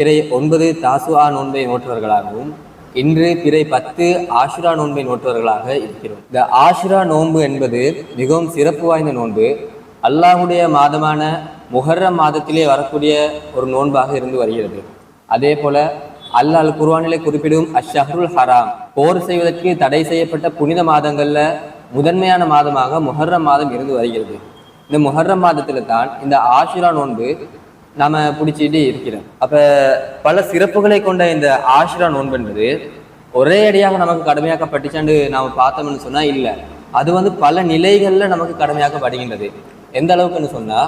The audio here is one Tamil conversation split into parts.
பிறை ஒன்பது தாசுஆ நோன்பை நோற்றவர்களாகவும் இன்று பிறை பத்து ஆஷுரா நோன்பை நோற்றவர்களாக இருக்கிறோம். இந்த ஆஷுரா நோன்பு என்பது மிகவும் சிறப்பு வாய்ந்த நோன்பு. அல்லாஹுடைய மாதமான முஹர்ரம் மாதத்திலே வரக்கூடிய ஒரு நோன்பாக இருந்து வருகிறது. அதே போல அல்லாஹ் குர்வானிலே குறிப்பிடும் அஷ்ஷஹருல் ஹராம் போர் செய்வதற்கு தடை செய்யப்பட்ட புனித மாதங்களில் முதன்மையான மாதமாக முஹர்ரம் மாதம் இருந்து வருகிறது. இந்த முஹர்ரம் மாதத்தில் தான் இந்த ஆஷுரா நோன்பு நாம பிடிச்சிட்டு இருக்கிறோம். அப்ப பல சிறப்புகளை கொண்ட இந்த ஆஷிரா நோன்பு என்பது ஒரே அடியாக நமக்கு கடமையாக்கப்பட்டுச்சாண்டு நாம பார்த்தோம்னு சொன்னா இல்ல. அது வந்து பல நிலைகள்ல நமக்கு கடமையாக்கப்படுகின்றது. எந்த அளவுக்குன்னு சொன்னா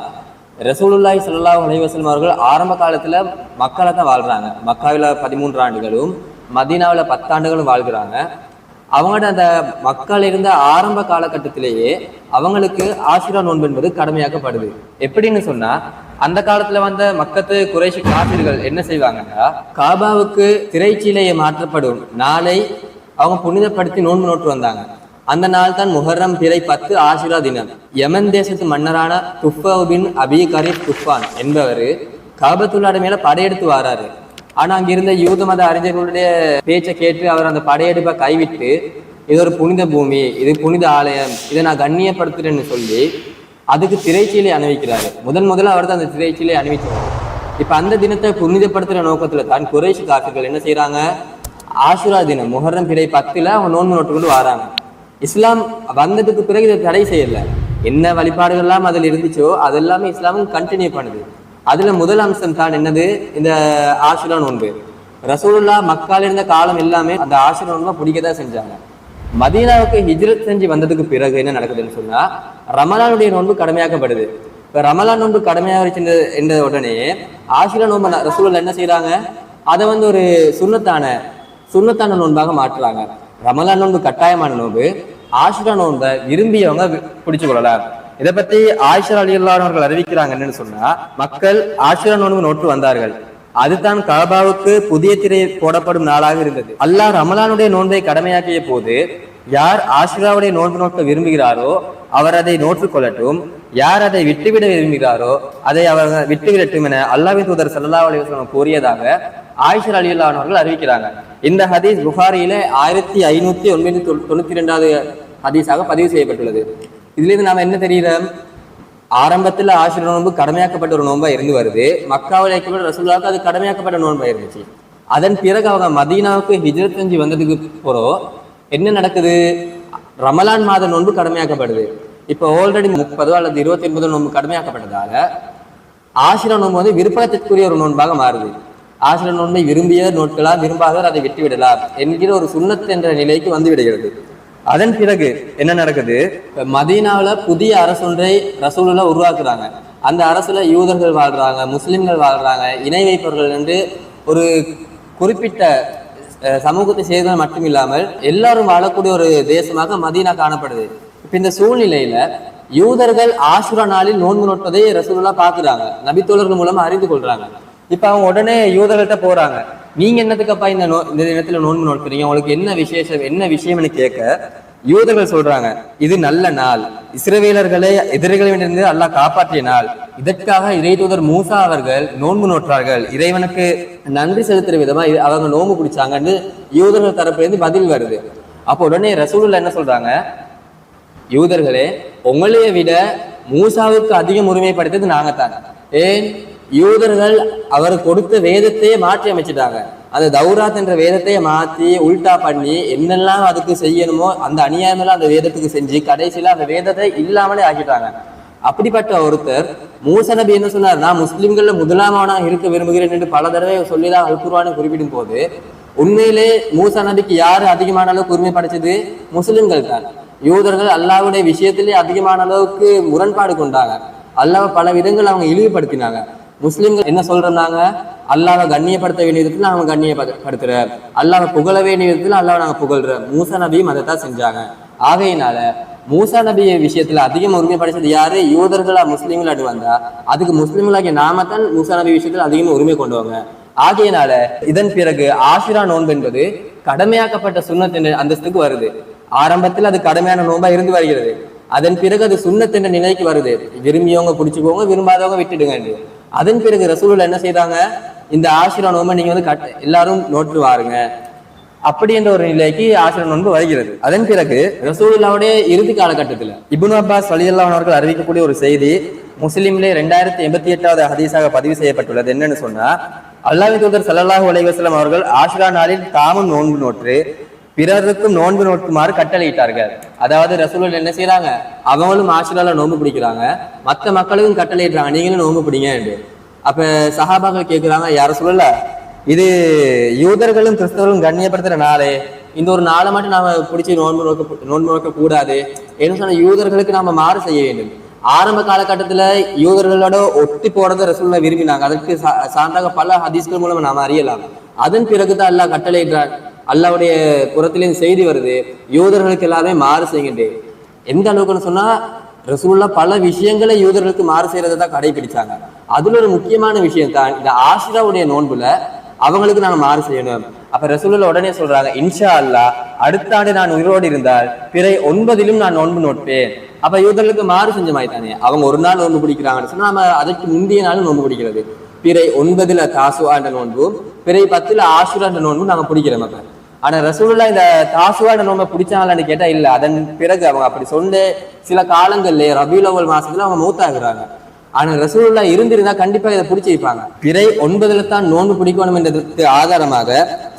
ரசூலுல்லாய் சல்லா அலைஹி அவர்கள் ஆரம்ப காலத்துல மக்களை தான் வாழ்றாங்க. மக்காவில பதிமூன்று ஆண்டுகளும் மதீனாவில் பத்தாண்டுகளும் வாழ்கிறாங்க. அவங்களோட அந்த மக்கள் இருந்த ஆரம்ப காலகட்டத்திலேயே அவங்களுக்கு ஆசிரா நோன்பு என்பது கடமையாக்கப்படுது. எப்படின்னு சொன்னா அந்த காலத்துல வந்த மக்கத்து குறைஷி காபிர்கள் என்ன செய்வாங்கன்னா காபாவுக்கு திரைச்சீலையை மாற்றப்படும் நாளை அவங்க புனிதப்படுத்தி நோன்பு நோட்டு வந்தாங்க. அந்த நாள் தான் முஹர்ரம் பிறை பத்து ஆசிரா தினம். யமன் தேசத்து மன்னரான துஃபா அபி கரீப் துஃபான் என்பவர் காபத்துள்ளாட மேல படையெடுத்து வாராரு. ஆனா அங்க இருந்த யூத மத அறிஞர்களுடைய பேச்சை கேட்டு அவர் அந்த படையெடுப்பை கைவிட்டு இது ஒரு புனித பூமி இது புனித ஆலயம் இதை நான் கண்ணியப்படுத்துறேன்னு சொல்லி அதுக்கு திரைச்சீலை அணிவிக்கிறாரு. முதன் முதல்ல அவர் தான் அந்த திரைச்சீலை அணிவிச்சார். இப்ப அந்த தினத்தை புனிதப்படுத்துற நோக்கத்துல தான் குறைஷி காசுகள் என்ன செய்கிறாங்க ஆசுரா தினம் முஹர்ரம் பிறை பத்துல அவங்க நோன்பு நோட்டு கொண்டு வராங்க. இஸ்லாம் வந்ததுக்கு பிறகு இதை தடை செய்யல. என்ன வழிபாடுகள்லாம் அதில் இருந்துச்சோ அதெல்லாமே இஸ்லாமும் கண்டினியூ பண்ணுது. அதுல முதல் அம்சம் தான் என்னது? இந்த ஆஷுரா நோன்பு. ரசூலுல்லா மக்கால் இருந்த காலம் எல்லாமே அந்த ஆஷுரா நோன்பை பிடிக்கதான் செஞ்சாங்க. மதீனாவுக்கு ஹிஜ்ரத் செஞ்சு வந்ததுக்கு பிறகு என்ன நடக்குதுன்னு சொன்னா ரமலானுடைய நோன்பு கடமையாக்கப்படுது. இப்ப ரமலான் நோன்பு கடமையாக என்ற உடனே ஆஷுரா நோன்பு ரசூலுல்லா என்ன செய்கிறாங்க அதை வந்து ஒரு சுண்ணத்தான சுண்ணத்தான நோன்பாக மாற்றுறாங்க. ரமலான் நோன்பு கட்டாயமான நோன்பு ஆஷுரா நோன்பை விரும்பியவங்க வி- பிடிச்சு கொள்ளலாம் இதை பத்தி ஆயிஷா அலி அவர்கள் அறிவிக்கிறாங்க என்னன்னு சொன்னா மக்கள் ஆஷுரா நோன்பு நோட்டு வந்தார்கள். அதுதான் கபாவுக்கு புதிய திரை போடப்படும் நாளாக இருந்தது. அல்லாஹ் ரமலானுடைய நோன்பை கடமையாக்கிய போது யார் ஆஷுராவுடைய நோன்பு நோக்க விரும்புகிறாரோ அவர் அதை நோற்றுக் கொள்ளட்டும் யார் அதை விட்டுவிட விரும்புகிறாரோ அதை அவர் விட்டுவிடட்டும் என அல்லாவின் தூதர் சல்லா அலைஹி கூறியதாக ஆயிஷர் அலியுல்லானவர்கள் அறிவிக்கிறாங்க. இந்த ஹதீஸ் புகாரியிலே ஆயிரத்தி ஐநூத்தி ஒன்பது தொண்ணூத்தி ரெண்டாவது ஹதீஸாக பதிவு செய்யப்பட்டுள்ளது. இதுலேருந்து நாம் நாம என்ன தெரியுது ஆரம்பத்தில் ஆசிரியர் நோன்பு கடமையாக்கப்பட்ட ஒரு நோன்பா இருந்து வருது. மக்காவில் வைக்கப்பட்ட ரசூலுல்லாவுக்கு அது கடமையாக்கப்பட்ட நோன்பா இருந்துச்சு. அதன் பிறகு அவங்க மதீனாவுக்கு ஹிஜரத் செஞ்சு வந்ததுக்கு பிறகு என்ன நடக்குது? ரமலான் மாத நோன்பு கடமையாக்கப்படுது. இப்போ ஆல்ரெடி முப்பதோ அல்லது இருபத்தி ஒன்பதோ நோன்பு கடமையாக்கப்பட்டதால ஆசிர நோன்பு வந்து விருப்பத்திற்குரிய ஒரு நோன்பாக மாறுது. ஆசிர நோன்பை விரும்பிய நோட்களா விரும்பாதவர் அதை விட்டு விடலாம் என்கிற ஒரு சுண்ணத் என்ற நிலைக்கு வந்து விடுகிறது. அதன் பிறகு என்ன நடக்குது? மதீனாவில் புதிய அரசொன்றை ரசூலில் உருவாக்குறாங்க. அந்த அரசுல யூதர்கள் வாழ்றாங்க முஸ்லிம்கள் வாழ்றாங்க இணை வைப்பவர்கள் என்று ஒரு குறிப்பிட்ட சமூகத்தை சேர்ந்தது மட்டும் இல்லாமல் எல்லாரும் வாழக்கூடிய ஒரு தேசமாக மதீனா காணப்படுது. இப்ப இந்த சூழ்நிலையில யூதர்கள் ஆசுரா நாளில் நோன்பு நோட்பதை ரசூலா பாக்குறாங்க நபித்தோழர்கள் மூலமா அறிந்து கொள்றாங்க. இப்ப அவங்க உடனே யூதர்கள்ட்ட போறாங்க. நீங்க என்னத்துக்கப்பா இந்த நோ இந்த தினத்துல நோன்பு நோட்புறீங்க உங்களுக்கு என்ன விசேஷம் என்ன விஷயம்னு கேட்க யூதர்கள் சொல்றாங்க இது நல்ல நாள். இஸ்ரவேலர்களை எதிரிகளிடமிருந்து அல்லாஹ் காப்பாற்றிய நாள். இதற்காக இறை தூதர் மூசா அவர்கள் நோன்பு நோற்றார்கள். இறைவனுக்கு நன்றி செலுத்துற விதமா இது- அவங்க நோம்பு பிடிச்சாங்கன்னு யூதர்கள் தரப்புலேருந்து பதில் வருது. அப்போ உடனே ரசூலுல்லா என்ன சொல்றாங்க? யூதர்களே உங்களைய விட மூசாவுக்கு அதிகம் உரிமை படைத்தது நாங்க தான் ஏன்? யூதர்கள் அவர் கொடுத்த வேதத்தையே மாற்றி அமைச்சிட்டாங்க. அந்த தௌராத் என்ற வேதத்தையே மாற்றி உல்டா பண்ணி என்னெல்லாம் அதுக்கு செய்யணுமோ அந்த அநியாயமெல்லாம் அந்த வேதத்துக்கு செஞ்சு கடைசியில் அந்த வேதத்தை இல்லாமலே ஆக்கிட்டாங்க. அப்படிப்பட்ட ஒருத்தர் மூச நபி என்ன சொன்னார்? நான் முஸ்லிம்கள்ல முதலாமவனாக இருக்க விரும்புகிறேன் என்று பல தடவை சொல்லிதான் அல்குர்வானை குறிப்பிடும் போது உண்மையிலே மூச நபிக்கு யாரு அதிகமான அளவுக்கு உரிமை படைச்சது? முஸ்லிம்கள் தான். யூதர்கள் அல்லாவுடைய விஷயத்திலே அதிகமான அளவுக்கு முரண்பாடு கொண்டாங்க. அல்லாவை பல விதங்கள் அவங்க இழிவுபடுத்தினாங்க. முஸ்லிம்கள் என்ன சொல்றாங்க? அல்லாவை கண்ணியப்படுத்த வேண்டிய விதத்துல அவங்க கண்ணியப்படுத்துற. அல்லாவை புகழ வேண்டிய விதத்துல அல்லாஹ் நாங்க புகழ்ற. மூச நபியும் அதை தான் செஞ்சாங்க. ஆகையினால மூசா நபி விஷயத்துல அதிகம் உரிமை படைச்சது யாரு? யூதர்களா முஸ்லீம்களாட்டு வந்தா. அதுக்கு முஸ்லீம்களாகிய நாம தான் மூசா நபி விஷயத்துல அதிகம் உரிமை கொண்டு வாங்க. ஆகையினால இதன் பிறகு ஆஷிரா நோன்பு என்பது கடமையாக்கப்பட்ட சுண்ணத் என்ற அந்தஸ்துக்கு வருது. ஆரம்பத்தில் அது கடமையான நோன்பா இருந்து வருகிறது. அதன் பிறகு அது சுண்ணத் என்ற நிலைக்கு வருது. விரும்பியவங்க பிடிச்சிக்கோங்க விரும்பாதவங்க விட்டுடுங்க அதன் பிறகு ரசூலில் என்ன செய்தாங்க இந்த ஆசிரா நோன்பை நீங்க வந்து கட் எல்லாரும் நோட்டு வாருங்க. அப்படி என்ற ஒரு நிலைக்கு ஆசிரியர் நோன்பு வருகிறது. அதன் பிறகு ரசூலுல்லாவுடைய இறுதி காலகட்டத்தில் இபுன் அப்பாஸ் வலியல்லாஹ் அவர்கள் அறிவிக்கக்கூடிய ஒரு செய்தி முஸ்லீம்லே ரெண்டாயிரத்தி எண்பத்தி எட்டாவது ஹதீஸாக பதிவு செய்யப்பட்டுள்ளது. என்னன்னு சொன்னா அல்லாஹ் தூதர் ஸல்லல்லாஹு அலைவாஸ்லாம் அவர்கள் ஆஷிரா நாளில் தாமும் நோன்பு நோற்று பிறருக்கும் நோன்பு நோக்குமாறு கட்டளையிட்டார்கள். அதாவது ரசூலுல் என்ன செய்யறாங்க அவங்களும் ஆஷுரால நோன்பு பிடிக்கிறாங்க. மற்ற மக்களுக்கும் கட்டளையிடுறாங்க. நீங்களும் நோன்பு பிடிங்க என்று. அப்ப சஹாபாக்கள் கேட்கிறாங்க யார சொல்லல இது யூதர்களும் கிறிஸ்தவர்களும் கண்ணியப்படுத்துற நாளே. இந்த ஒரு நாளை மட்டும் நாம பிடிச்சி நோன்பு நோக்க நோன்பு நோக்க கூடாது. என்ன சொன்ன யூதர்களுக்கு நாம மாறு செய்ய வேண்டும். ஆரம்ப காலகட்டத்துல யூதர்களோட ஒட்டி போறதை ரசூல்ல விரும்பினாங்க. அதற்கு சா- சான்றாக பல ஹதீஸ்கள் மூலம் நாம் அறியலாம். அதன் பிறகுதான் அல்லாஹ் கட்டளையிட்டார் அல்லாவுடைய புறத்திலேயும் செய்தி வருது. யூதர்களுக்கு எல்லாமே மாறு செய்யுங்க எந்த அளவுக்குன்னு சொன்னா ரசூல்லா பல விஷயங்களை யூதர்களுக்கு மாறு செய்யறதை தான் கடைபிடிச்சாங்க. அதுல ஒரு முக்கியமான விஷயம் தான் இந்த ஆசிராவுடைய நோன்புல அவங்களுக்கு நான் மாறு செய்யணும். அப்ப ரசூலுல்ல உடனே சொல்றாங்க இன்ஷா அல்லாஹ் அடுத்த ஆண்டு நான் உயிரோடு இருந்தால் பிறை ஒன்பதிலும் நான் நோன்பு நோட்பேன். அப்ப யூதர்களுக்கு மாறு செஞ்ச மாதிரி தானே அவங்க ஒரு நாள் நோன்பு பிடிக்கிறாங்கன்னு சொன்னா நம்ம அதற்கு முந்தைய நாள் நோன்பு பிடிக்கிறது. பிறை ஒன்பதுல தாசுவா நோன்பு நோன்பும் பிறை பத்துல ஆசுராண்ட நோன்பு நோன்பும் நாங்க பிடிக்கிறோம் அப்ப. ஆனா ரசூலுல்லா இந்த தாசுவா நோன்பை பிடிச்சாங்களான்னு கேட்டா இல்ல. அதன் பிறகு அவங்க அப்படி சொன்ன சில காலங்கள்ல ரபியுலவல் மாசத்துல அவங்க மூத்தாகிறாங்க. ஆனால் ரசூலுல்லா இருந்திருந்தா கண்டிப்பா இதை பிடிச்சிருப்பாங்க பிறை ஒன்பதுல தான் நோன்பு பிடிக்கணும் என்றதுக்கு ஆதாரமாக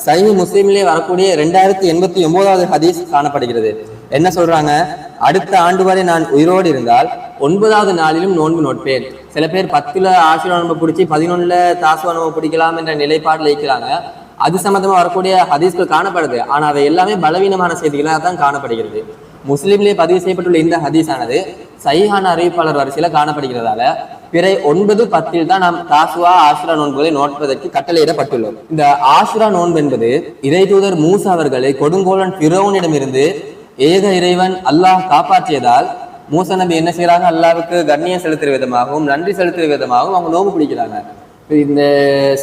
சைவ முஸ்லீம்லேயே வரக்கூடிய ரெண்டாயிரத்தி எண்பத்தி ஒன்பதாவது ஹதீஸ் காணப்படுகிறது. என்ன சொல்றாங்க? அடுத்த ஆண்டு வரை நான் உயிரோடு இருந்தால் ஒன்பதாவது நாளிலும் நோன்பு நோட்பேன். சில பேர் பத்துல ஆசிரியர் நோன்பு பிடிச்சி பதினொன்னுல தாசுவா நோன்பு பிடிக்கலாம் என்ற நிலைப்பாடுல இருக்கிறாங்க. அது சம்பந்தமா வரக்கூடிய ஹதீஸ்கள் காணப்படுது. ஆனா அவை எல்லாமே பலவீனமான செய்திகளாக தான் காணப்படுகிறது. முஸ்லீம்லேயே பதிவு செய்யப்பட்டுள்ள இந்த ஹதீஸானது சைஹான அறிவிப்பாளர் வரிசையில காணப்படுகிறதால பிறை ஒன்பது பத்தில் தான் நாம் தாசுவா ஆசுரா நோன்புகளை நோட்பதற்கு கட்டளையிடப்பட்டுள்ளோம். இந்த ஆசுரா நோன்பு என்பது இறை தூதர் மூசா அவர்களை கொடுங்கோலன் பிறவனிடமிருந்து ஏக இறைவன் அல்லாஹ் காப்பாற்றியதால் மூசா நபி என்ன செய்யறாங்க அல்லாவுக்கு கண்ணியம் செலுத்துற விதமாகவும் நன்றி செலுத்துற விதமாகவும் அவங்க நோம்பு பிடிக்கிறாங்க. இந்த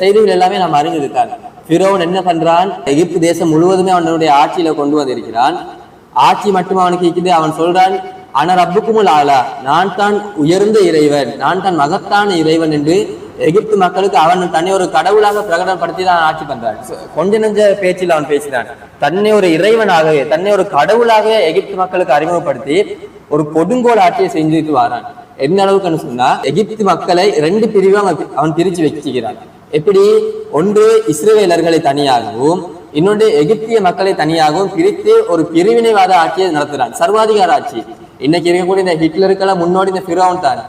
செய்திகள் எல்லாமே நாம் அறிந்திருக்காங்க. பிறவன் என்ன பண்றான்? எகிப்து தேசம் முழுவதுமே அவனுடைய ஆட்சியில கொண்டு வந்திருக்கிறான். ஆட்சி மட்டும் அவனுக்கு இருக்குது. அவன் சொல்றான் ஆனா ரப்புக்குமுல் ஆளா நான் தான் உயர்ந்த இறைவன். நான் தான் மகத்தான இறைவன் என்று எகிப்து மக்களுக்கு அவன் தன்னை ஒரு கடவுளாக பிரகடனப்படுத்தி தான் ஆட்சி பண்றான். கொஞ்ச நெஞ்ச பேச்சில் அவன் பேசினான். தன்னை ஒரு இறைவனாகவே தன்னை ஒரு கடவுளாகவே எகிப்து மக்களுக்கு அறிமுகப்படுத்தி ஒரு கொடுங்கோல் ஆட்சியை செஞ்சுட்டு வாரான். என்ன அளவுக்குன்னு சொன்னா எகிப்து மக்களை ரெண்டு பிரிவா அவன் அவன் பிரிச்சு வச்சுக்கிறான். எப்படி? ஒன்று இஸ்ரேலர்களை தனியாகவும் இன்னொன்று எகிப்திய மக்களை தனியாகவும் பிரித்து ஒரு பிரிவினைவாத ஆட்சியை நடத்துகிறான் சர்வாதிகார ஆட்சி. இன்னைக்கு இருக்கக்கூடிய இந்த ஹிட்லருக்கெல்லாம் முன்னோடி இந்த ஃபிரோன் தான்.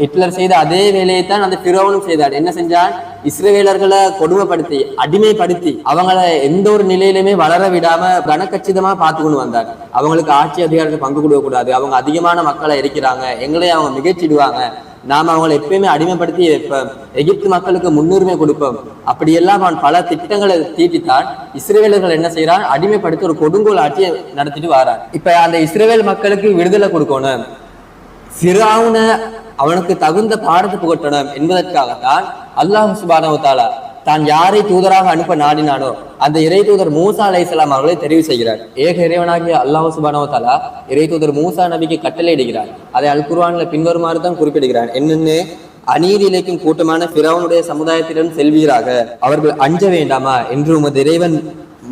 ஹிட்லர் செய்த அதே வேலையை தான் அந்த ஃபிரோனும் செய்தார். என்ன செஞ்சான் இஸ்ரேலர்களை கொடுமைப்படுத்தி அடிமைப்படுத்தி அவங்கள எந்த ஒரு நிலையிலுமே வளர விடாம கனக்கச்சிதமா பார்த்து கொண்டு வந்தார். அவங்களுக்கு ஆட்சி அதிகாரத்தை பங்கு கொடுக்க கூடாது அவங்க அதிகமான மக்களை இருக்கிறாங்க எங்களை அவங்க மிகச்சிடுவாங்க. நாம அவங்களை எப்பயுமே அடிமைப்படுத்தி வைப்போம் எகிப்து மக்களுக்கு முன்னுரிமை கொடுப்போம். அப்படியெல்லாம் அவன் பல திட்டங்களை தீட்டித்தான். இஸ்ரேலர்கள் என்ன செய்யறான் அடிமைப்படுத்தி ஒரு கொடுங்கோல் ஆட்சியை நடத்திட்டு வாரான். இப்ப அந்த இஸ்ரேல் மக்களுக்கு விடுதலை கொடுக்கணும். சிறாவுன அவனுக்கு தகுந்த பாடத்தை புகட்டணும் என்பதற்காகத்தான் அல்லாஹ் சுபானவத்தாலா தான் யாரை தூதராக அனுப்ப நாடினானோ அந்த இறை தூதர் மூசா அலைஹிஸ்ஸலாம் அவர்களை தெரிவு செய்கிறார். ஏக இறைவனாகிய அல்லாஹ் சுபானோ தாலா இறை தூதர் மூசா நபிக்கு கட்டளையிடுகிறார். அதை அல் குர்வானில் பின்வருமாறு தான் குறிப்பிடுகிறார். என்னென்னு? அநீதி இழைக்கும் கூட்டமான பிறவனுடைய சமுதாயத்திடம் செல்வீராக. அவர்கள் அஞ்ச வேண்டாமா? என்று உமது இறைவன்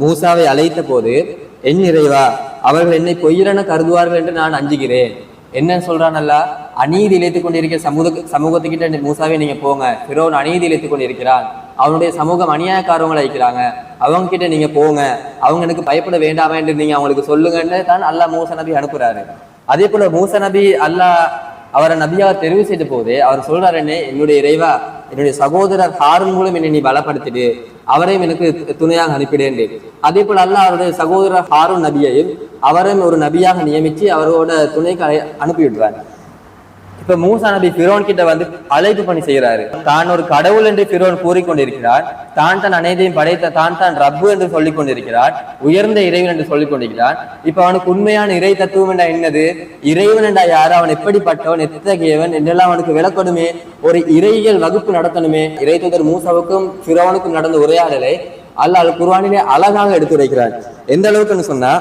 மூசாவை அழைத்த போது என் இறைவா அவர்கள் என்னை பொய்யரென கருதுவார்கள் என்று நான் அஞ்சுகிறேன். என்ன சொல்றானல்ல? அநீதி இழைத்துக் கொண்டிருக்கிற சமூக சமூகத்துக்கிட்ட மூசாவே நீங்க போங்க. பிறோன் அநீதி இழைத்துக் கொண்டிருக்கிறான். அவனுடைய சமூகம் அநியாயக்காரவங்களை வைக்கிறாங்க அவங்க கிட்ட நீங்க போங்க. அவங்க எனக்கு பயப்பட வேண்டாமா என்று நீங்க அவங்களுக்கு சொல்லுங்கன்னு தான் அல்லாஹ் மூச நபி அனுப்புறாரு. அதே போல மூச நபி அல்லாஹ் அவரை நபியாக தெரிவு செய்த போது அவர் சொல்றாருன்னு என்னுடைய இறைவா என்னுடைய சகோதரர் ஹாரன் மூலம் என்னை நீ பலப்படுத்திடு. அவரையும் எனக்கு துணையாக அனுப்பிடேன் அதே போல அல்ல அவருடைய சகோதரர் ஹாரூன் நபியையும் அவரையும் ஒரு நபியாக நியமிச்சு அவரோட துணைக்கு அழை- அனுப்பி இப்ப மூசா நபி பிரோன் கிட்ட வந்து அழைப்பு பணி செய்யறாரு தான் ஒரு கடவுள் என்று பிரோன் கூறிக்கொண்டிருக்கிறார். தான் தான் அனைத்தையும் படைத்த தான் தான் ரப்பு என்று சொல்லிக் கொண்டிருக்கிறார் உயர்ந்த இறைவன் என்று சொல்லிக் கொண்டிருக்கிறார் இப்ப அவனுக்கு உண்மையான இறை தத்துவம் என்றா என்னது? இறைவன் என்றா யாரு? அவன் எப்படிப்பட்டவன்? எத்தகையவன்? என்றெல்லாம் அவனுக்கு விளக்கணுமே? ஒரு இறையியல் வகுப்பு நடத்தணுமே? இறை தூதர் மூசாவுக்கும் பிரோனுக்கும் நடந்த உரையாடலை அல்லாஹ் குர்வானிலே அழகாக எடுத்துரைக்கிறார் எந்த அளவுக்குன்னு சொன்னா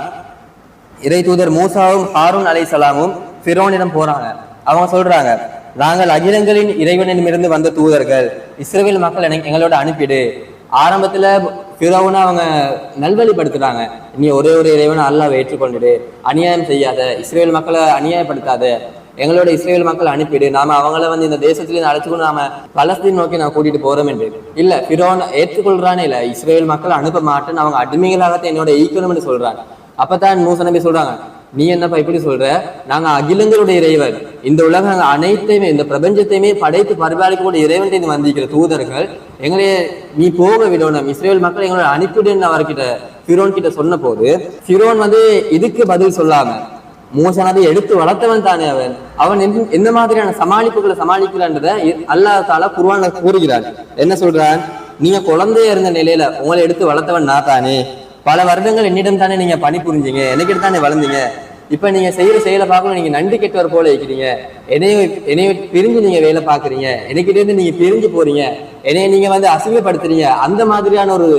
இறை தூதர் மூசாவும் ஹாரூன் அலைசலாமும் பிரோனிடம் போறாங்க. அவங்க சொல்றாங்க நாங்கள் அகிலங்களின் இறைவனிடமிருந்து வந்த தூதர்கள் இஸ்ரேல் மக்கள் எனக்கு எங்களோட அனுப்பிடு. ஆரம்பத்துல பிறவுனா அவங்க நல்வழிப்படுத்துறாங்க நீ ஒரே ஒரு இறைவனை அல்லாவை ஏற்றுக்கொண்டுடு. அநியாயம் செய்யாத இஸ்ரேல் மக்களை அநியாயப்படுத்தாத எங்களோட இஸ்ரேல் மக்கள் அனுப்பிடு. நாம அவங்கள வந்து இந்த தேசத்திலேருந்து அழைச்சிக்கொண்டு நாம பலஸ்தீன் நோக்கி நான் கூட்டிட்டு போறோம் என்று. இல்ல பிறோன் ஏற்றுக்கொள்றானே இல்ல. இஸ்ரேல் மக்கள் அனுப்ப மாட்டேன்னு அவங்க அடிமைகளாகத்தான் என்னோட ஈக்கணும்னு சொல்றாங்க. அப்பதான் மூச நம்பி சொல்றாங்க நீ என்னப்பா இப்படி சொல்ற? நாங்க அகிலங்களுடைய இறைவர் இந்த உலகம் அனைத்தையுமே இந்த பிரபஞ்சத்தையுமே படைத்து பரிபாலிக்கக்கூடிய இறைவன் வந்திருக்கிற தூதர்கள் எங்களே நீ போக விடணும். இஸ்ரேல் மக்கள் எங்களோட அனுப்பிடுன்னு அவர்கிட்ட ஃபிரோன் கிட்ட சொன்ன போது ஃபிரோன் வந்து இதுக்கு பதில் சொல்லாம மூசா எடுத்து வளர்த்தவன் தானே அவன். அவன் எந்த- மாதிரியான சமாளிப்புகளை சமாளிக்கிறான்றத அல்லாஹ் தாலா குருவான கூறுகிறான் என்ன சொல்றான்? நீங்க குழந்தையா இருந்த நிலையில உங்களை எடுத்து வளர்த்தவன் நான் தானே. பல வருடங்கள் என்னிடம் தானே நீங்க பணி புரிஞ்சீங்க எனக்கிட்ட தானே வளர்ந்தீங்க? இப்போ நீங்கள் செய்கிற செயலை பார்க்கணும் நீங்கள் நன்றி கெட்டவர் போல இருக்கிறீங்க. என்னைய என்னைய பிரிஞ்சு நீங்கள் வேலை பார்க்குறீங்க. என்னைக்கிட்டேருந்து நீங்கள் பிரிஞ்சு போகிறீங்க என்னைய நீங்கள் வந்து அசிங்கப்படுத்துறீங்க. அந்த மாதிரியான ஒரு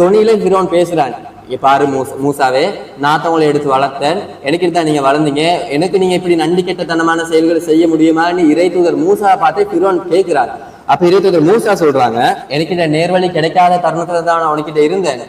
தொனியில ஃபிரோன் பேசுகிறான் இங்கே பாரு மூச மூசாவே நான் உங்களை எடுத்து வளர்த்தேன். எனக்கு தான் நீங்கள் வளர்ந்தீங்க. எனக்கு நீங்கள் இப்படி நண்டு கெட்டத்தனமான செயல்களை செய்ய முடியுமான்னு இறை தூதர் மூசா பார்த்து ஃபிரோன் கேட்கிறார். அப்போ இறை தூதர் மூசா சொல்கிறாங்க எனக்கிட்ட நேர்வழி கிடைக்காத தருணத்தில் தான் நான் உனக்கிட்ட இருந்தேன்.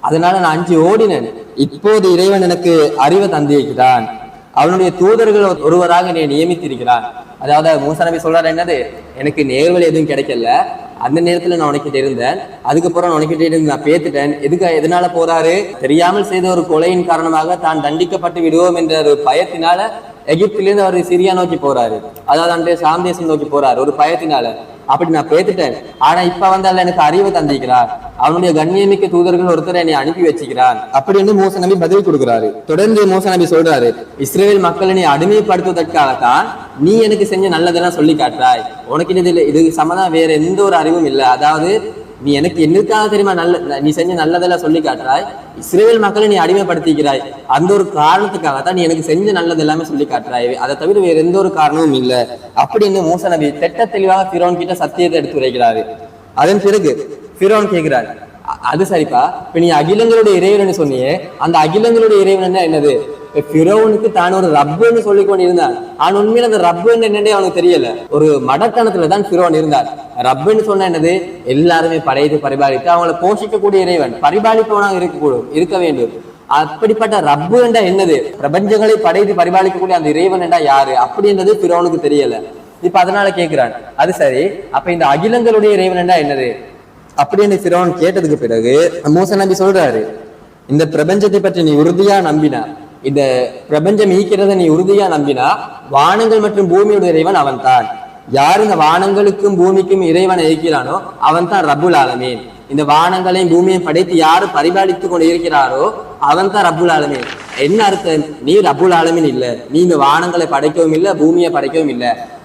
அதனால நான் அஞ்சு ஓடினேன். இப்போது இறைவன் எனக்கு அறிவை தந்திருக்கிறான். அவனுடைய தூதர்கள் ஒருவராக என்னை நியமித்திருக்கிறான் அதாவது மூசா நபி சொல்றாரு என்னது? எனக்கு நேர்வழி எதுவும் கிடைக்கல. அந்த நேரத்துல நான் உனக்கிட்ட இருந்தேன். அதுக்கப்புறம் நான் உனக்கிட்ட இருந்து நான் பேத்துட்டேன். எதுக்கு எதனால போறாரு? தெரியாமல் செய்த ஒரு கொலையின் காரணமாக தான் தண்டிக்கப்பட்டு விடுவோம் என்ற ஒரு பயத்தினால எகிப்திலிருந்து அவர் சிரியா நோக்கி போறாரு. அதாவது அந்த சாம் தேசம் நோக்கி போறாரு. ஒரு பயத்தினால. அப்படி நான் பேத்துட்டேன். ஆனா இப்ப வந்து அல்ல எனக்கு அறிவை தந்திக்கிறார் அவனுடைய கண்ணியமிக்க தூதர்கள் ஒருத்தர் என்னை அனுப்பி வச்சுக்கிறான் அப்படின்னு மூச நபி பதில் கொடுக்கிறாரு. தொடர்ந்து மூச நபி சொல்றாரு இஸ்ரேல் மக்களை நீ அடிமைப்படுத்துவதற்காகத்தான் நீ எனக்கு செஞ்ச நல்லதெல்லாம் சொல்லி காட்டுறாய். உனக்கு இது இது சம்மதம் வேற எந்த ஒரு அறிவும் இல்லை. அதாவது நீ எனக்கு என்னக்காக தெரியுமா நல்ல நீ செஞ்ச நல்லதெல்லாம் சொல்லி காட்டுறாய்? இஸ்ரேல் மக்களை நீ அடிமைப்படுத்திக்கிறாய். அந்த ஒரு காரணத்துக்காக தான் நீ எனக்கு செஞ்ச நல்லது எல்லாமே சொல்லி காட்டுறாய். அதை தவிர வேற எந்த ஒரு காரணமும் இல்லை. அப்படின்னு மூச நபி திட்ட தெளிவாக பிரோன் கிட்ட சத்தியத்தை எடுத்து உரைக்கிறாரு. அதன் பிறகு பிரோன் கேட்கிறார் "அ- அது சரிப்பா. இப்ப நீ அகிலங்களுடைய இறைவன் சொன்னியே. அந்த அகிலங்களுடைய இறைவன் என்னது? இப்ப பிரோனுக்கு தான் ஒரு ரப்புன்னு சொல்லி கொண்டு இருந்தான் ஆனா உண்மையில அந்த ரப்புன்னு என்னன்னே அவனுக்கு தெரியல. ஒரு மடத்தனத்துல தான் பிரோன் இருந்தார் ரப்புன்னு சொன்ன என்னது? எல்லாருமே படைத்து பரிபாலித்து அவங்கள போஷிக்கக்கூடிய இறைவன் பரிபாலிப்பவனாக இருக்கக்கூடும் இருக்க வேண்டும். அப்படிப்பட்ட ரப்பு என்றா என்னது? பிரபஞ்சங்களை படைத்து பரிபாலிக்கக்கூடிய அந்த இறைவன் என்றா யாரு? அப்படின்றது பிரோனுக்கு தெரியல. இப்ப அதனால கேட்கிறான் அது சரி அப்ப இந்த அகிலங்களுடைய இறைவன் என்றா என்னது? அப்படின்னு பிரோன் கேட்டதுக்கு பிறகு மூச நம்பி சொல்றாரு இந்த பிரபஞ்சத்தை பற்றி நீ உறுதியா நம்பினா இந்த பிரபஞ்சம் ஈக்கிறத நீ உறுதியா நம்பினா வானங்கள் மற்றும் பூமியுடைய இறைவன் அவன் தான் யார் இந்த வானங்களுக்கும் பூமிக்கும் இறைவனை இருக்கிறானோ அவன் தான் ரபுல் ஆலமீன். இந்த வானங்களையும் பூமியையும் படைத்து யாரு பரிபாலித்துக் கொண்டு இருக்கிறாரோ அவன் தான் ரபுல் ஆலமீன். என்ன அர்த்தம்? நீ ரபுல் ஆலமின் இல்ல. நீ இந்த வானங்களை படைக்கவும் இல்ல பூமியை படைக்கவும் இல்ல.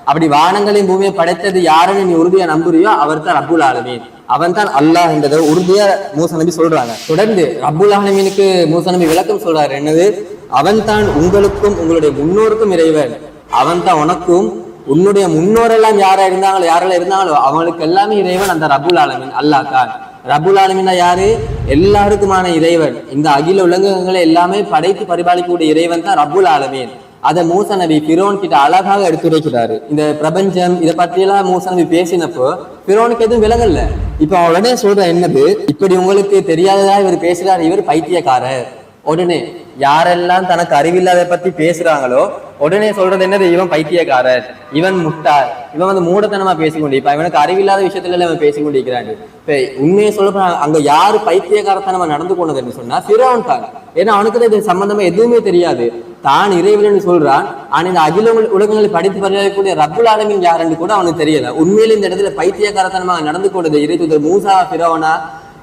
அப்படி வானங்களையும் பூமியை படைத்தது யாருன்னு நீ உறுதியா நம்புறியோ அவர் தான் ரபுல் ஆலமீன். அவன் தான் அல்லாஹ் என்றதை உறுதியா மூச நம்பி சொல்றாங்க. தொடர்ந்து ரபுல் ஆலமீனுக்கு மூச நம்பி விளக்கம் சொல்றாரு. என்னது? அவன்தான் உங்களுக்கும் உங்களுடைய முன்னோருக்கும் இறைவன். அவன்தான் உனக்கும் உன்னுடைய முன்னோரெல்லாம் யாரா இருந்தாங்களோ யாரெல்லாம் இருந்தாங்களோ அவங்களுக்கு எல்லாமே இறைவன் அந்த ரபுல் ஆலமின் அல்லாஹ் தான். ரபுல் ஆலமின்னா யாரு? எல்லாருக்குமான இறைவன். இந்த அகில உலகங்களை எல்லாமே படைத்து பரிபாலிக்கக்கூடிய இறைவன் தான் ரபுல் ஆலமீன். அதை மூச நபி பிரோன் கிட்ட அழகாக எடுத்துரைக்கிறாரு. இந்த பிரபஞ்சம் இதை பற்றியெல்லாம் மூச நபி பேசினப்போ பிரோனுக்கு எதுவும் விலகல்ல இப்ப உடனே சொல்ற என்னது? இப்படி உங்களுக்கு தெரியாததா இவர் பேசுறாரு? இவர் பைத்தியக்காரர். உடனே யாரெல்லாம் தனக்கு அறிவில்லாத பத்தி பேசுறாங்களோ உடனே சொல்றது என்னது? இவன் பைத்தியக்காரர் இவன் முட்டார் இவன் வந்து மூடத்தனமா பேசிக்கொண்டு இப்ப இவனுக்கு அறிவில்லாத விஷயத்துல இவன் பேசிக்கொண்டிருக்கிறாங்க இப்ப உண்மையை சொல்ல அங்க யாரு பைத்தியக்காரத்தனமா நடந்து கொண்டதுன்னு சொன்னா சிறவன் தான். ஏன்னா அவனுக்கு இது சம்பந்தமா எதுவுமே தெரியாது. தான் இறைவன் சொல்றான். ஆனா இந்த அகில உலகங்களை படித்து வரக்கூடிய ரப்புல் ஆலமின் யாருன்னு கூட அவனுக்கு தெரியல. உண்மையில இந்த இடத்துல பைத்தியக்காரத்தனமா நடந்து கொண்டது இறை தூதர் மூசா பிறவனா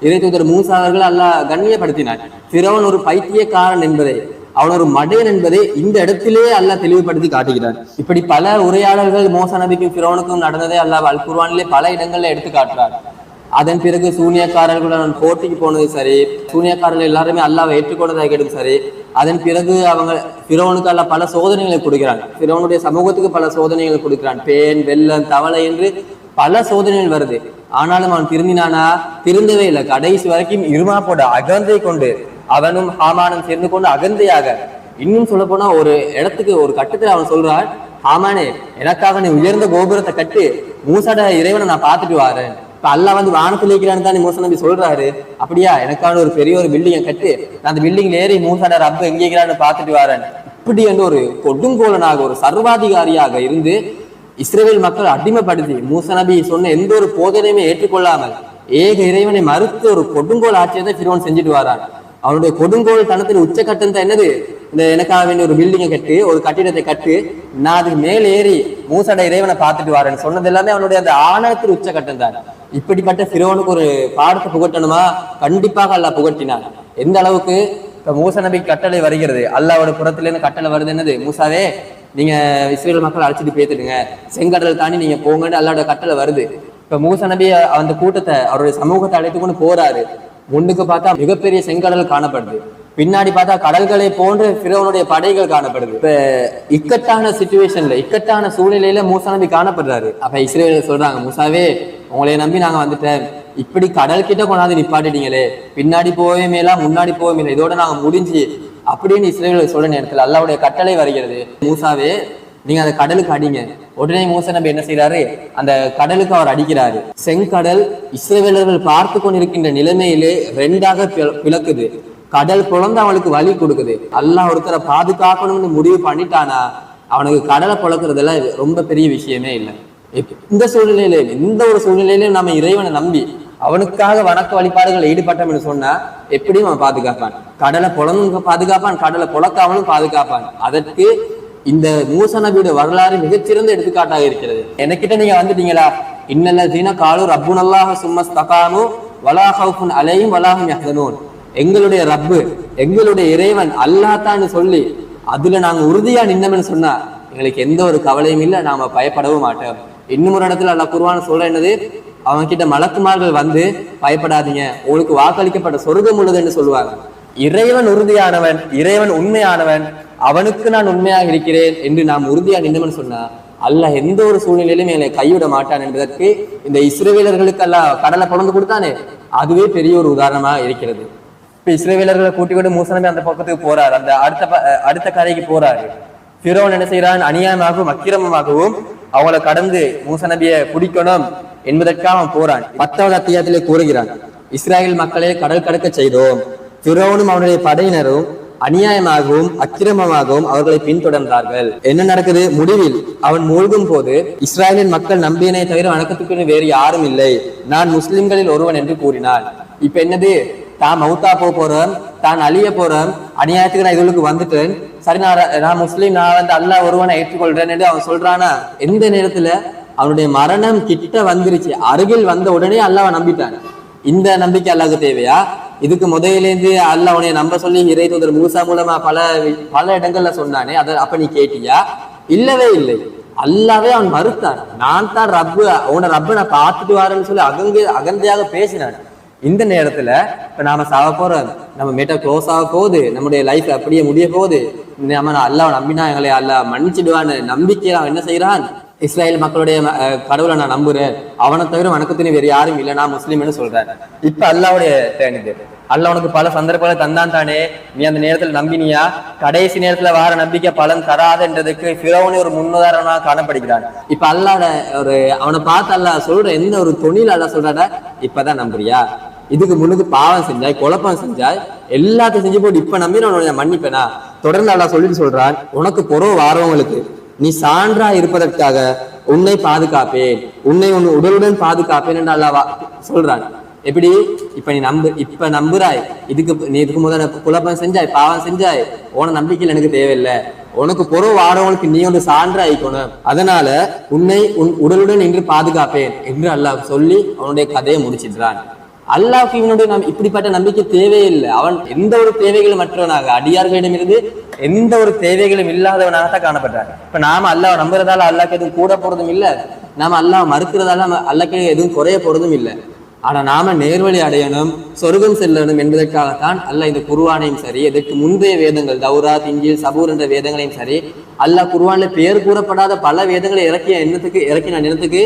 இறை தூதர் மூசா அவர்கள் அல்லாஹ் கண்ணியப்படுத்தினார். பிறவன் ஒரு பைத்தியக்காரன் என்பதை அவன் ஒரு மடையன் என்பதை இந்த இடத்திலே அல்லாஹ் தெளிவுபடுத்தி காட்டுகிறார். இப்படி பல உரையாடல்கள் மோச நபிக்கும் பிறவனுக்கும் நடந்ததை அல்லாஹ் அல் குர்வானிலே பல இடங்கள்ல எடுத்து காட்டுறார். அதன் பிறகு சூனியக்காரர்களுடன் போட்டிக்கு போனது சரி சூனியக்காரர்கள் எல்லாருமே அல்லாவை ஏற்றுக்கொண்டதாக கேட்டும் சரி அதன் பிறகு அவங்க பிறவனுக்கு அல்ல பல சோதனைகளை கொடுக்கிறான் பிறவனுடைய சமூகத்துக்கு பல சோதனைகளை கொடுக்கிறான். பேன் வெள்ளம் தவளை என்று பல சோதனைகள் வருது. ஆனாலும் அவன் திருந்தினானா? திருந்தவே இல்லை. கடைசி வரைக்கும் இருமா போட அகந்தை கொண்டு அவனும் ஹாமானும் சேர்ந்து கொண்டு அகந்தையாக. இன்னும் சொல்ல போனா ஒரு இடத்துக்கு ஒரு கட்டத்துல அவன் சொல்றான் ஆமானே எனக்காக நீ உயர்ந்த கோபுரத்தை கட்டு மூசாட இறைவனை நான் பார்த்துட்டு வரேன். இப்ப அல்லா வந்து வானத்துல இருக்கிறான்னு தான் மூசா நம்பி சொல்றாரு. அப்படியா? எனக்கான ஒரு பெரிய ஒரு பில்டிங்கை கட்டு நான் அந்த பில்டிங்ல ஏறி மூசாட ரப்ப எங்க இருக்கிறான்னு பார்த்துட்டு வரேன். இப்படி என்று ஒரு கொடுங்கோலனாக ஒரு சர்வாதிகாரியாக இருந்து இஸ்ரேல் மக்கள் அடிமைப்படுத்தி மூசநபி சொன்ன எந்த ஒரு போதனையுமே ஏற்றுக்கொள்ளாமல் ஏக இறைவனை மறுத்து ஒரு கொடுங்கோல் ஆட்சியை தான் ஃபிரோன் செஞ்சுட்டு வரான். அவனுடைய கொடுங்கோல் தனத்தின் உச்சக்கட்டம் தான் என்னது? இந்த எனக்காக வேண்டிய ஒரு பில்டிங்கை கட்டு ஒரு கட்டிடத்தை கட்டு நான் அதுக்கு மேல் ஏறி மூசட இறைவனை பார்த்துட்டு வரேன்னு சொன்னது எல்லாமே அவனுடைய அந்த ஆணவத்தின் உச்சக்கட்டம் தான் இப்படிப்பட்ட சிறுவனுக்கு ஒரு பாடத்தை புகட்டணுமா? கண்டிப்பாக அல்லாஹ் புகட்டினான். எந்த அளவுக்கு இப்ப மூசா நபி கட்டளை வருகிறது? அல்லாவோட புறத்திலிருந்து கட்டளை வருது என்னது? மூசாவே நீங்க இஸ்ரேல் மக்கள் அழைச்சிட்டு பேத்துடுங்க செங்கடலை தாண்டி நீங்க போங்கன்னு அல்லாவோட கட்டளை வருது. இப்ப மூச நபி அந்த கூட்டத்தை அவருடைய சமூகத்தை அழைத்து கொண்டு போறாரு. முன்னுக்கு பார்த்தா மிகப்பெரிய செங்கடல் காணப்படுது. பின்னாடி பார்த்தா கடல்களை போன்று பிறவனுடைய படைகள் காணப்படுது. இப்ப இக்கட்டான சுச்சுவேஷன்ல இக்கட்டான சூழ்நிலையில மூசா நபி காணப்படுறாரு. அப்ப இஸ்ரேல் சொல்றாங்க மூசாவே உங்களை நம்பி நாங்க வந்துட்டேன். இப்படி கடல் கிட்ட கொண்டாந்து நிப்பாட்டிட்டீங்களே. பின்னாடி போவே மேலா முன்னாடி போவே மேல. இதோட நாங்க முடிஞ்சு அப்படின்னு இஸ்ரேல் சொல்ற நேரத்துல அல்லாவுடைய கட்டளை வருகிறது. மூசாவே நீங்க அந்த கடலுக்கு அடிங்க. உடனே மூசா நம்ம என்ன செய்யறாரு அந்த கடலுக்கு அவர் அடிக்கிறாரு. செங்கடல் இஸ்ரேலர்கள் பார்த்து கொண்டிருக்கின்ற நிலைமையிலே ரெண்டாக பிள- பிளக்குது. கடல் புலந்து அவனுக்கு வழி கொடுக்குது. அல்லாஹ் ஒருத்தரை பாதுகாக்கணும்னு முடிவு பண்ணிட்டானா அவனுக்கு கடலை பிளக்குறதெல்லாம் ரொம்ப பெரிய விஷயமே இல்லை. இந்த சூழ்நிலையில எந்த ஒரு சூழ்நிலையிலும் நம்ம இறைவனை நம்பி அவனுக்காக வணக்க வழிபாடுகள் ஈடுபட்டோம் என்று சொன்னா எப்படியும் அவன் பாதுகாப்பான். கடலை புலனும் பாதுகாப்பான் கடலை புழக்காமலும் பாதுகாப்பான். அதற்கு இந்த மூச நபியுடைய வரலாறு மிகச்சிறந்த எடுத்துக்காட்டாக இருக்கிறது. எனக்கிட்ட நீங்க வந்துட்டீங்களா? இன்னல்லதீன காலு ரப்புனல்லாஹ சும்மஸ் தகானு வலாஹவுன் அலையும் வலாஹும் எகனோன் எங்களுடைய ரப்பு எங்களுடைய இறைவன் அல்லாத்தான்னு சொல்லி அதுல நாங்க உறுதியா நின்னோம்னு சொன்னா எங்களுக்கு எந்த ஒரு கவலையும் இல்லை நாம பயப்படவும் மாட்டோம். இன்னும் ஒரு இடத்துல அல்ல குருவான்னு சொல்ற என்னது? அவங்க கிட்ட மலக்குமார்கள் வந்து பயப்படாதீங்க. உங்களுக்கு வாக்களிக்கப்பட்ட சொர்க்கம் உள்ளதுன்னு சொல்லுவாங்க. இறைவன் உறுதியானவன் இறைவன் உண்மையானவன். அவனுக்கு நான் உண்மையாக இருக்கிறேன் என்று நாம் உறுதியா நின்றவன் சொன்னா அல்லாஹ் எந்த ஒரு சூழ்நிலையிலும் எங்களை கைவிட மாட்டான் என்பதற்கு இந்த இஸ்ரவேலர்களுக்கு அல்லாஹ் கடலை பிறந்து கொடுத்தானே? அதுவே பெரிய ஒரு உதாரணமா இருக்கிறது. இப்ப இஸ்ரவேலர்களை கூட்டி கொண்டு மூசனமே அந்த பக்கத்துக்கு போறாரு. அந்த அடுத்த ப- அடுத்த கரைக்கு போறாரு. பிறவன் என்ன செய்யறான் அநியாயமாகவும் அக்கிரமமாகவும் அவங்கள கடந்து மூச நபியை பிடிக்கணும் என்பதற்காக அவன் போறான். பத்தாவது அத்தியாயத்திலே கூறுகிறான் இஸ்ராயல் மக்களை கடல் கடக்க செய்தோம். திரோனும் அவனுடைய படையினரும் அநியாயமாகவும் அக்கிரமமாகவும் அவர்களை பின்தொடர்ந்தார்கள். என்ன நடக்குது? முடிவில் அவன் மூழ்கும் போது இஸ்ராயலின் மக்கள் நம்பியனை தவிர வணக்கத்துக்கு வேறு யாரும் இல்லை. நான் முஸ்லிம்களில் ஒருவன் என்று கூறினான். இப்ப என்னது? தான் மவுத்தா போக போறேன் தான் அழிய போறோம் அநியாயத்துக்கு நான் இதுகளுக்கு வந்துட்டேன். சரி நான் நான் முஸ்லீம் நான் வந்து அல்ல ஒருவனை ஏற்றுக்கொள்றேன் அவன் சொல்றானா? எந்த நேரத்துல? அவனுடைய மரணம் கிட்ட வந்துருச்சு. அருகில் வந்த உடனே அல்லாவை நம்பிட்டான். இந்த நம்பிக்கை அல்லாஹ்க்கு தேவையா? இதுக்கு முதலிலேருந்து அல்லாஹ் உன்னை நம்ப சொல்லி இறை தூதர் மூசா மூலமா பல பல இடங்கள்ல சொன்னானே. அதை அப்ப நீ கேட்டியா? இல்லவே இல்லை. அல்லாவே அவன் மறுத்தான். நான் தான் ரப்பு உன ரப்ப நான் பார்த்துட்டு வரேன்னு சொல்லி அகங்க அகந்தையாக பேசினான். இந்த நேரத்துல இப்ப நாம சாக போறோம் நம்ம மேட்டா க்ளோஸ் ஆக போகுது நம்முடைய லைஃப் அப்படியே முடிய போகுது. நம்ம அல்லா நம்பினா எங்களை அல்லா மன்னிச்சிடுவான்னு நம்பிக்கையை அவன் என்ன செய்யறான் இஸ்ரேல் மக்களுடைய கடவுளை நான் நம்புறேன். அவனை தவிர வணக்கத்தினு வேறு யாரும் இல்லை நான் முஸ்லீம்னு சொல்றேன். இப்ப அல்லாவுடைய தேனிது அல்ல உனக்கு பல சந்தர்ப்பங்களை தந்தான் தானே. நீ அந்த நேரத்துல நம்பினியா? கடைசி நேரத்துல வார நம்பிக்கை பலன் தராதுன்றதுக்கு பிறவனு ஒரு முன்னுதாரணமா காணப்படுகிறான். இப்ப அல்லாட ஒரு அவனை பார்த்து அல்ல சொல்ற எந்த ஒரு தொழில் அல்ல சொல்றாட இப்பதான் நம்புறியா? இதுக்கு முன்னுக்கு பாவம் செஞ்சாய் குழப்பம் செஞ்சாய் எல்லாத்தையும் செஞ்சு போட்டு இப்ப நம்பி நான் உன்னை மன்னிப்பேனா? தொடர்ந்து அல்லா சொல்லிட்டு சொல்றான் உனக்கு பொறவு வாரவங்களுக்கு நீ சான்றா இருப்பதற்காக உன்னை பாதுகாப்பேன் உன்னை உன் உடலுடன் பாதுகாப்பேன் என்று அல்லாவா சொல்றான். எப்படி? இப்ப நீ நம்பு இப்ப நம்புறாய் இதுக்கு நீ இதுக்கு முதல்ல குழப்பம் செஞ்சாய் பாவம் செஞ்சாய் உன நம்பிக்கையில் எனக்கு தேவையில்லை. உனக்கு புறவு வாரவங்களுக்கு நீ ஒன்று சான்றா ஆயிக்கணும். அதனால உன்னை உன் உடலுடன் இன்று பாதுகாப்பேன் என்று அல்லாஹ் சொல்லி அவனுடைய கதையை முடிச்சிடுறான். அல்லாஹ் இவனுடைய நம் இப்படிப்பட்ட நம்பிக்கை தேவையில்லை அவன் எந்த ஒரு தேவைகளும் மற்றவனாக அடியார்களிடமிருந்து எந்த ஒரு தேவைகளும் இல்லாதவனாக தான் காணப்பட்டான். இப்ப நாம அல்லாஹ் நம்புறதால அல்லாக்கு எதுவும் கூட போறதும் இல்லை. நாம அல்லாஹ் மறுக்கிறதால நம்ம எதுவும் குறைய போறதும் இல்லை. ஆனா நாம நேர்வழி அடையணும் சொர்க்கம் செல்லணும் என்பதற்காகத்தான் அல்லாஹ் இந்த குருவானையும் சரி இதற்கு முந்தைய வேதங்கள் தௌராத் திஞ்சில் சபூர் என்ற வேதங்களையும் சரி அல்லாஹ் குருவானில் பெயர் கூறப்படாத பல வேதங்களை இறக்கிய எண்ணத்துக்கு இறக்கின எண்ணத்துக்கு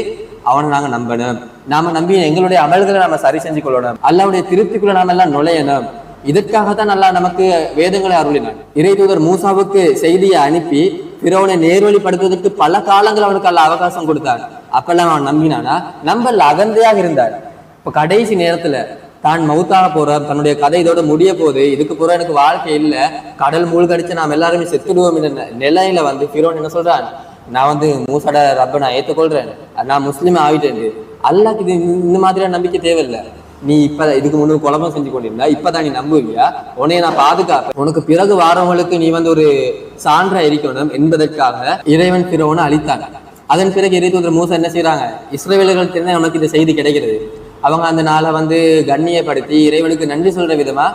அவனை நாங்கள் நம்பணும். நாம நம்பி எங்களுடைய அமல்களை நாம சரி செஞ்சு கொள்ளணும். அல்லாவுடைய திருப்திக்குள்ள நாம எல்லாம் நுழையணும். இதற்காகத்தான் நல்லா நமக்கு வேதங்களை அருளினான். இறை தூதர் மூசாவுக்கு செய்தியை அனுப்பி பிறவனை நேர்வழிப்படுத்துவதற்கு பல காலங்கள் அவனுக்கு அல்ல அவகாசம் கொடுத்தார் அப்பெல்லாம் அவன் நம்பினானா? நம்பல அகந்தையாக இருந்தார். இப்ப கடைசி நேரத்துல தான் மௌத்தாக போறார் தன்னுடைய கதை இதோட முடிய போது இதுக்கு பிறகு எனக்கு வாழ்க்கை இல்ல. கடல் மூழ்கடிச்சு நாம் எல்லாருமே செத்துடுவோம் என்ற நிலையில வந்து பிறவன் என்ன சொல்றான்? நான் வந்து மூசட ரப்ப நான் ஏத்துக்கொள்றேன். நான் முஸ்லீம் ஆகிட்டேன் அல்லாக்கு இது இந்த மாதிரியான நம்பிக்கை தேவையில்லை. நீ இப்ப இதுக்கு முன்னாடி குழம்பம் செஞ்சு கொண்டிருந்தா இப்பதான் நீ நம்புவியா? உன்னை நான் பாதுகாப்பேன். உனக்கு பிறகு வாரவங்களுக்கு நீ வந்து ஒரு சான்றா இருக்கணும் என்பதற்காக இறைவன் பிறவனை அழித்தான் அதன் பிறகு இறைத்தூதர் மூசா என்ன செய்றாங்க? இஸ்ரேலர்கள் தெரிந்த உனக்கு இந்த செய்தி கிடைக்கிறது. அவங்க அந்த நாளை வந்து கண்ணியப்படுத்தி இறைவனுக்கு நன்றி சொல்ற விதமா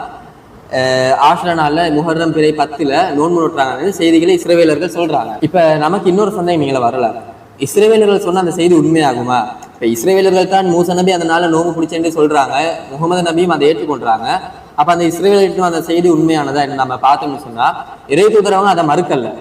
அஹ் ஆஷ்ர நாள்ல முஹர்ரம் பிறை பத்துல நோன்பு நோட்டுறாங்கன்னு செய்திகளை இஸ்ரேவேலர்கள் சொல்றாங்க. இப்ப நமக்கு இன்னொரு சந்தேகம் நீங்கள வரல. இஸ்ரேவேலர்கள் சொன்ன அந்த செய்தி உண்மையாகுமா? இப்போ இஸ்ரேவேலர்கள் தான் மூச நபி அந்த நோம்பு பிடிச்சேன்னு சொல்றாங்க. முகமது நபியும் அதை ஏற்றுக்கொள்றாங்க. அப்ப அந்த இஸ்ரேவேலர்களுக்கும் அந்த செய்தி உண்மையானதா என்ன நம்ம பார்த்தோம்னு சொன்னா இறை தூதரவங்க அதை மறுக்கல.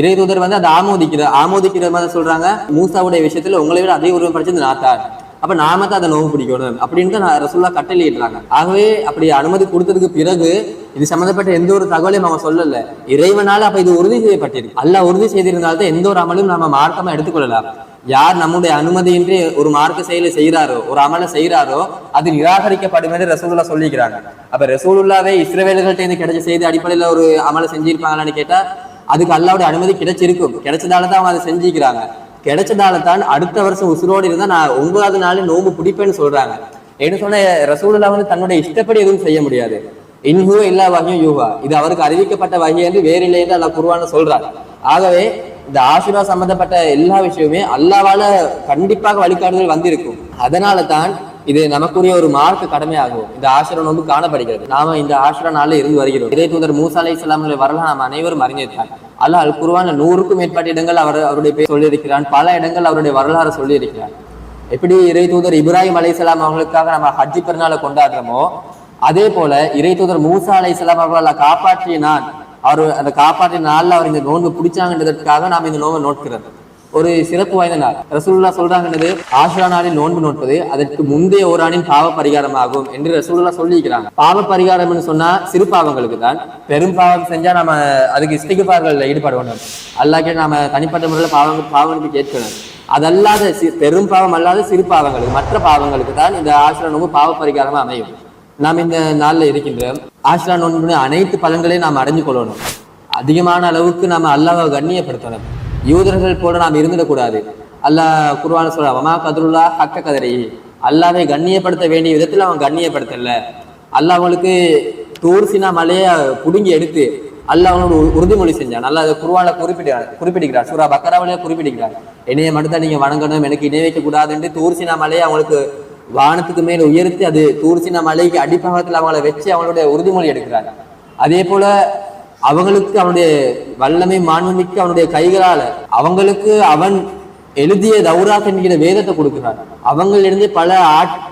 இறை தூதர் வந்து அதை ஆமோதிக்கிற ஆமோதிக்கிற மாதிரி சொல்றாங்க. மூசாவுடைய விஷயத்துல உங்களை விட அதே உருவம் படிச்சது நாத்தார். அப்ப நாம தான் அதை நோவு பிடிக்கணும் அப்படின்னு தான் ரசுல்லா கட்டளையிடுறாங்க. ஆகவே அப்படி அனுமதி கொடுத்ததுக்கு பிறகு இது சம்மந்தப்பட்ட எந்த ஒரு தகவலையும் அவங்க சொல்லல. இறைவனால அப்ப இது உறுதி செய்யப்பட்டிருக்கு. அல்ல உறுதி செய்திருந்தால்தான் எந்த ஒரு அமலும் நாம மார்க்கமா எடுத்துக்கொள்ளலாம். யார் நம்முடைய அனுமதியின்றி ஒரு மார்க்க செயலை செய்யறாரோ ஒரு அமலை செய்யறாரோ அது நிராகரிக்கப்படும் என்று ரசூலுல்லா சொல்லிக்கிறாங்க. அப்ப ரசூலுல்லாவே இஸ்ரவேலர்கள்ட்ட இருந்து கிடைச்ச செய்தி அடிப்படையில ஒரு அமலை செஞ்சிருப்பாங்களான்னு கேட்டா அதுக்கு அல்லாவுடைய அனுமதி கிடைச்சிருக்கும். கிடைச்சதால தான் அவங்க அதை செஞ்சுக்கிறாங்க. கிடைச்சதால தான் அடுத்த வருஷம் உசுரோடு இருந்தால் நான் ஒன்பதாவது நாள் நோம்பு பிடிப்பேன்னு சொல்றாங்க. என்ன சொன்ன ரசூலுல்லா வந்து தன்னுடைய இஷ்டப்படி எதுவும் செய்ய முடியாது. இன்ஹூ எல்லா வகையும் யூஹா. இது அவருக்கு அறிவிக்கப்பட்ட வகை என்று வேறில்லை என்று அல்லா குருவான சொல்கிறார் ஆகவே இந்த ஆசிர்வா சம்பந்தப்பட்ட எல்லா விஷயமே அல்லாவால கண்டிப்பாக வழிகாட்டுதல் வந்திருக்கும். அதனால தான் இது நமக்குரிய ஒரு மார்க்க கடமையாகும். இந்த ஆசிரம் நோன்பு காணப்படுகிறது. நாம இந்த ஆசிர நாளில் இருந்து வருகிறோம். இறை தூதர் மூசா அலை இஸ்லாமுடைய வரலாறு நாம் அனைவரும் அறிஞ்சிருக்காங்க அல்லாஹ் அல் குருவான நூறுக்கும் மேற்பட்ட இடங்கள் அவர் அவருடைய பேர் சொல்லியிருக்கிறான் பல இடங்கள் அவருடைய வரலாறு சொல்லியிருக்கிறார். எப்படி இறை தூதர் இப்ராஹிம் அலைஹிஸ்ஸலாம் அவங்களுக்காக நம்ம ஹஜ்ஜி பெருநாளை கொண்டாடுறோமோ அதே போல இறை தூதர் மூசா அலைஹிஸ்ஸலாம் அவர்களை காப்பாற்றிய நான் அவர் அந்த காப்பாற்றிய நாளில் அவர் இந்த நோன்பு பிடிச்சாங்கன்றதற்காக நாம் இந்த நோன்பை நோட்கிறது ஒரு சிறப்பு வாய்ந்த நாள். ரசூல்லா சொல்றாங்கன்னது ஆஷுரா நாளில் நோன்பு நோட்பது அதற்கு முந்தைய ஓராணின் பாவ பரிகாரமாகும் என்று ரசூல்லா சொல்லியிருக்கிறாங்க. பாவ பரிகாரம்னு சொன்னா சிறு பாவங்களுக்கு தான். பெரும் பாவம் செஞ்சா நம்ம அதுக்கு இஸ்திகபார்கள் ஈடுபடணும் அல்லாக்கே நாம தனிப்பட்ட முறையில் பாவம் பாவனுக்கு கேட்கணும் அதல்லாத பெரும் பாவம் அல்லாத சிறு பாவங்களுக்கு மற்ற பாவங்களுக்கு தான் இந்த ஆசிரா நோன்பு பாவ பரிகாரம் அமையும். நாம் இந்த நாள்ல இருக்கின்றோம். ஆசிரா நோன்பு அனைத்து பலன்களையும் நாம் அடைஞ்சு கொள்ளணும். அதிகமான அளவுக்கு நாம அல்லாவை கண்ணியப்படுத்தணும். யூதர்கள் போல நாம் இருந்துடக்கூடாது. அல்லாஹ் குருவான சொல்ற வமா கதருல்லா ஹக்க கதரை அல்லாவை கண்ணியப்படுத்த வேண்டிய விதத்தில் அவன் கண்ணியப்படுத்தல. அல்லாஹ் அவங்களுக்கு தூர்சினா மலைய புடுங்கி எடுத்து அல்லாஹ் அவனோட உறுதிமொழி செஞ்சான். நல்லா அதை குருவால குறிப்பிடுகிறார் குறிப்பிடுகிறார். சூரா பக்கராவிலே குறிப்பிடுகிறார். என்னைய மட்டும் நீங்க வணங்கணும் எனக்கு இணை வைக்க கூடாதுன்னு தூர்சினா மலையை அவங்களுக்கு வானத்துக்கு மேல உயர்த்தி அது தூர்சினா மலைக்கு அடிப்பாகத்தில் அவங்கள வச்சு அவங்களுடைய உறுதிமொழி எடுக்கிறார். அதே போல அவங்களுக்கு அவனுடைய வல்லமை மாண்புமிக்க அவனுடைய கைகளால அவங்களுக்கு அவன் எழுதிய தௌராக் என்கிற வேதத்தை கொடுக்கிறான். அவங்களிலிருந்து பல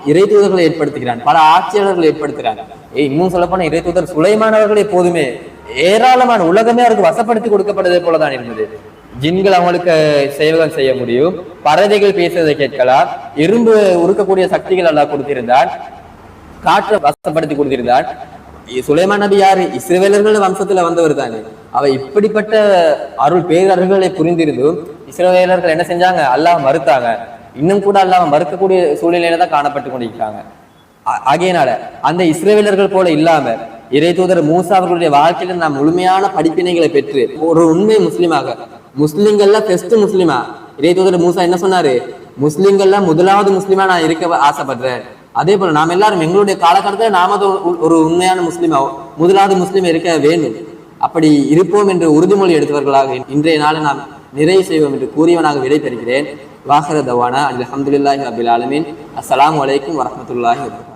இறை தூதர்களை ஏற்படுத்துகிறான். பல ஆட்சியாளர்களை ஏற்படுத்துகிறான். ஏய் இன்னும் சொல்லப்போனா இறை தூதர் சுலைமானவர்கள் போதுமே. ஏராளமான உலகமே அவருக்கு வசப்படுத்தி கொடுக்கப்படுவதை போலதான் இருந்தது. ஜின்கள் அவங்களுக்கு சேவகம் செய்ய முடியும். பறவைகள் பேசுவதை கேட்கலாம். இரும்பு உருக்கக்கூடிய சக்திகள் எல்லாம் கொடுத்திருந்தான். காற்றை வசப்படுத்தி கொடுத்திருந்தான். சுலைமான் நபி யாரு இஸ்ரேவேலர்கள் வம்சத்துல வந்தவர் தானே அவ இப்படிப்பட்ட அருள் பேரர்களை புரிந்திருந்தும் இஸ்ரேவேலர்கள் என்ன செஞ்சாங்க அல்லாஹ் மறுத்தாங்க இன்னும் கூட அல்லாஹ் மறுக்கக்கூடிய சூழ்நிலையில தான் காணப்பட்டு கொண்டிருக்காங்க ஆகையினால அந்த இஸ்ரேவேலர்கள் போல இல்லாம இறை தூதர் மூசா அவர்களுடைய வாழ்க்கையில நாம் முழுமையான படிப்பினைகளை பெற்று ஒரு உண்மை முஸ்லீமாக முஸ்லிம்கள்ல பெஸ்ட் முஸ்லீமா இறை தூதர் மூசா என்ன சொன்னாரு முஸ்லிம்கள்ல முதலாவது முஸ்லீமா நான் இருக்க ஆசைப்படுறேன் அதே போல நாம் எல்லாரும் எங்களுடைய காலகட்டத்தில் நாம அது ஒரு- ஒரு உண்மையான முஸ்லிமா முதலாவது முஸ்லீம் இருக்க வேண்டும். அப்படி இருப்போம் என்று உறுதிமொழி எடுத்தவர்களாக இன்றைய நாளை நாம் நிறைவு செய்வோம் என்று கூறியவனாக விடை பெறுகிறேன் வாஹர தவானா. அல்ஹம்துலில்லாஹி ரபில் ஆலமீன். அஸ்ஸலாமு வலைக்கும் வரஹ்மத்துல்லாஹி வபரகாத்துஹு